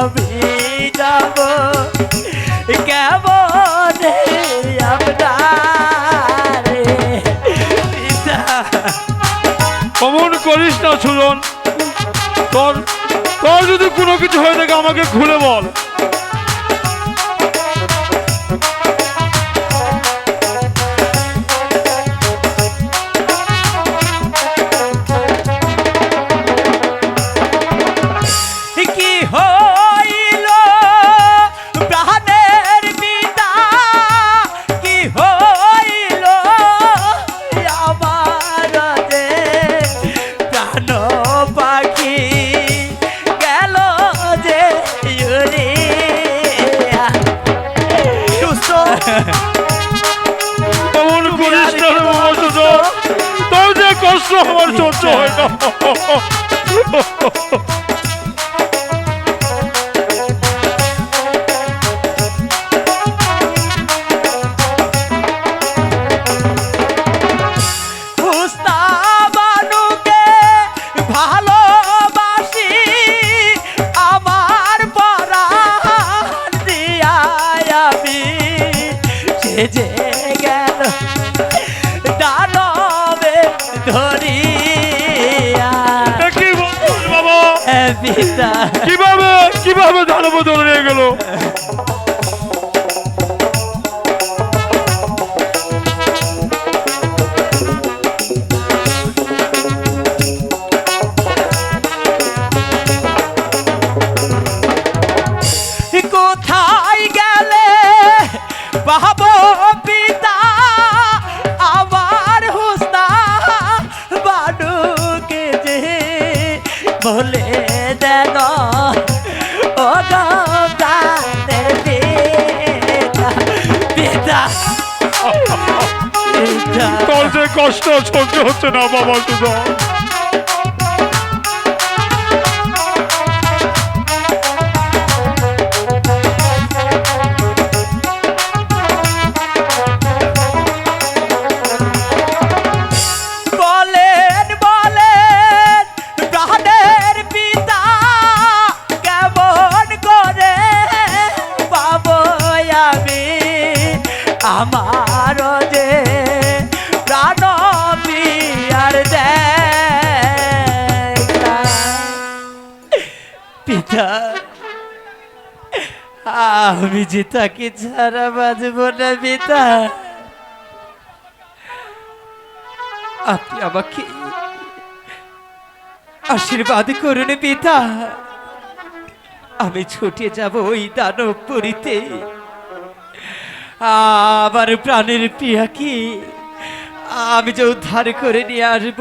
আমি যাব। কেমন করিস না সুজন। তোর তোর যদি কোনো কিছু হয়ে থাকে আমাকে খুলে বল। কি হয় এমন করিস না তোর যে কষ্ট আমার সহ্য হয় না। যে গেল দানবে ধরিয়া। কি বাবা? কীভাবে কীভাবে দানব ধরে গেল? বাব পিতা আমার হুস্তা বানুকে যে বলে দেন। ও গানের কষ্ট সহ্য হচ্ছে না, বাবা সুজন আমার যে প্রাণ পিয়ার পিতা, আমি যে তাকে ছাড়া বাঁচব না পিতা। আপনি আমাকে আশীর্বাদ করুন পিতা। আমি ছুটে যাব ওই দানবপুরীতে। আমার প্রাণের পিয়াকে আমি যে উদ্ধার করে নিয়ে আসব।